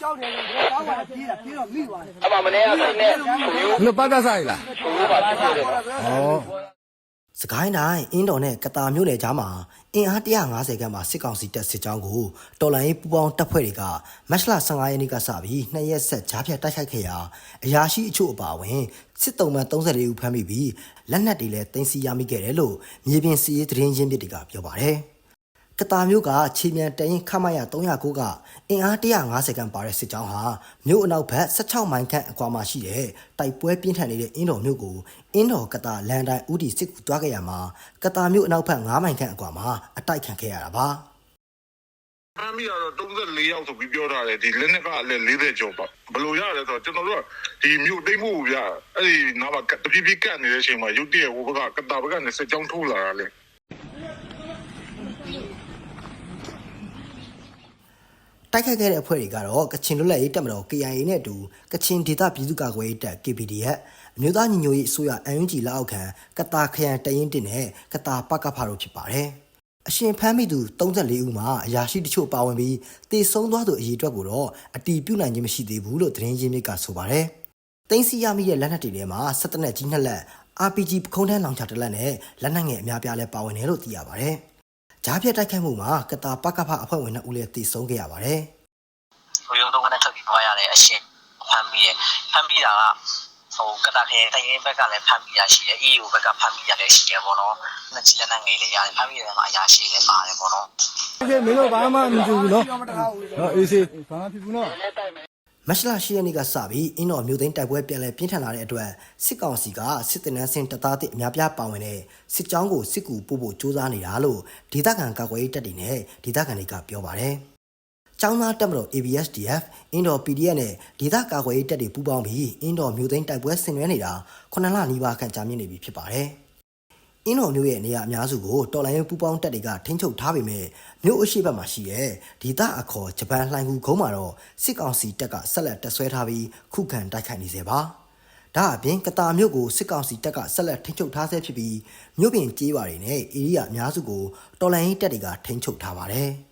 ကြောက်တယ်လို့ကောင်းပါပြေးတာပြေးတော့မိသွားတယ်အမမနေ့ကစိတ်နဲ့ကိုမျိုးဘယ်လိုပတ်သက်ဆိုင်လားကိုမျိုးပါဖြစ်တယ် ဩစကိုင်းတိုင်းအင်းတော်နဲ့ကတာမြို့နယ်ကြားမှာအင်အား150ခန့်မှစစ်ကောင်စီတပ်စစ်ကြောင်းကိုတော်လိုင်းပူပေါင်းတပ်ဖွဲ့တွေကမတ်လ15ရက်နေ့ကစပြီးနှစ်ရက်ဆက်ကြားဖြတ်တိုက်ခိုက်ခဲ့ရာအရာရှိအချို့အပါအဝင်စစ်တုံးမှ34ဦးဖမ်းမိပြီးလက်နက်တွေလည်းတင်စီရမိခဲ့တယ်လို့မြေပြင်စီးရေးသတင်းရင်းမြစ်တွေကပြောပါတယ်။ ကတာမျိုးကခြေမြန်တရင်ခမရ309ကအင်အား150ခန့်ပါတဲ့စစ်ကြောင်းဟာမြို့အနောက်ဘက်16မိုင်ခန့်အကွာမှာရှိတဲ့တိုက်ပွဲပြင်းထန်နေတဲ့အင်းတော်မြို့ကိုအင်းတော်ကတာလန်တိုင်းဦးတီစစ်ကူတွားခဲ့ရမှာကတာမြို့အနောက်ဘက်9မိုင်ခန့်အကွာမှာအတိုက်ခံခဲ့ရတာပါအမ်းမီကတော့34ယောက်ဆိုပြီးပြောထားတယ်ဒီလက်နက်ကလည်း40ကျော်ပါဘယ်လိုရလဲဆိုတော့ကျွန်တော်တို့ကဒီမြို့တိတ်မှုဗျအဲ့ဒီနားမှာတဖြည်းဖြည်းကတ်နေတဲ့အချိန်မှာရုတ်တရက်ဟိုဘက်ကကတာဘက်ကနေစက်ကြောင်းထိုးလာတာလေ တိုက်ခိုက်ခဲ့တဲ့အဖွဲ့တွေကတော့ကချင်လွတ်လပ်ရေးတပ်မတော် KIA နဲ့အတူကချင်ဒေသပြည်သူ့ကာကွယ်ရေးတပ် KPDF အမျိုးသားညီညွတ်ရေးအစိုးရ UNG လက်အောက်ခံကတာခရိုင်တရင်တင်နဲ့ကတာပကဖာတို့ဖြစ်ပါတယ်။အရှင်ဖမ်းမိသူ34ဦးမှာအရာရှိတချို့ပါဝင်ပြီးတေဆုံးသွားသူအရေးအတွက်ကိုတော့အတီးပြုတ်နိုင်ခြင်းမရှိသေးဘူးလို့သတင်းရင်းမြစ်ကဆိုပါတယ်။တင်းစီရမိတဲ့လက်နက်တွေထဲမှာစက်တနက်ကြီးနှစ်လက် RPG ပခုံးထမ်းလောင်ချတစ်လက်နဲ့လက်နက်ငယ်အများပြားလည်းပါဝင်တယ်လို့သိရပါတယ်။ ကြားဖြတ်တိုက်ခိုက်မှုမှာကတာပကဖအဖွဲ့ဝင်2ဦးလည်းတေဆုံးခဲ့ရပါတယ်။ဟိုရုံတော့ကနေထွက်ပြီးသွားရတဲ့အရှင်ဖမ်းပြီးရဖမ်းပြီးတာကဟိုကတာခဲတရင်ဘက်ကလည်းဖမ်းပြီးရရှိတယ် EU ဘက်ကဖမ်းပြီးရလည်းရှိတယ်ပေါ့နော်နှစ်ချီလက်နဲ့ငယ်လေးရတယ်ဖမ်းပြီးတယ်မှာအရာရှိလည်းပါတယ်ပေါ့နော်ကဲမင်းတို့ဘာမှမကြည့်ဘူးနော်ပြောမတကားဘူးဟောအေးစေးဘာမှဖြစ်ဘူးနော် မတ်လ10ရက်နေ့ကစပြီးအင်းတော်မြို့သိမ်းတိုက်ပွဲပြန်လည်ပြင်းထန်လာတဲ့အတွက်စစ်ကောင်စီကစစ်တပ်နှန်းစင်တပ်သားတစ်အများပြားပါဝင်တဲ့စစ်ကြောင်းကိုစစ်ကူပို့ဖို့စ조사နေတာလို့ဒေသခံကာကွယ်ရေးတပ်တွေနဲ့ဒေသခံတွေကပြောပါတယ်။ကျောင်းသားတပ်မတော် ABSDF အင်းတော် PDF နဲ့ဒေသကာကွယ်ရေးတပ်တွေပူးပေါင်းပြီးအင်းတော်မြို့သိမ်းတိုက်ပွဲဆင်နွှဲနေတာ9လနီးပါးခန့်ကြာမြင့်နေပြီဖြစ်ပါတယ်။အ င်းတော်မျိုးရဲ့နေရာအများစုကိုတော်လိုင်းပူပေါင်းတပ်တွေကထိန်းချုပ်ထားပေမဲ့မြို့အရှိတ်ဘက်မှာရှိတဲ့ဒေသအခေါ်ဂျပန်လှိုင်ကူကုန်းမှာတော့စစ်ကောင်စီတပ်ကဆက်လက်တပ်ဆွဲထားပြီးခုခံတိုက်ခိုက်နေစေပါဒါအပြင်ကတာမြို့ကိုစစ်ကောင်စီတပ်ကဆက်လက်ထိန်းချုပ်ထားဆဲဖြစ်ပြီးမြို့ပြင်ကျေးရွာတွေနဲ့ဧရိယာအများစုကိုတော်လိုင်းတပ်တွေကထိန်းချုပ်ထားပါတယ်။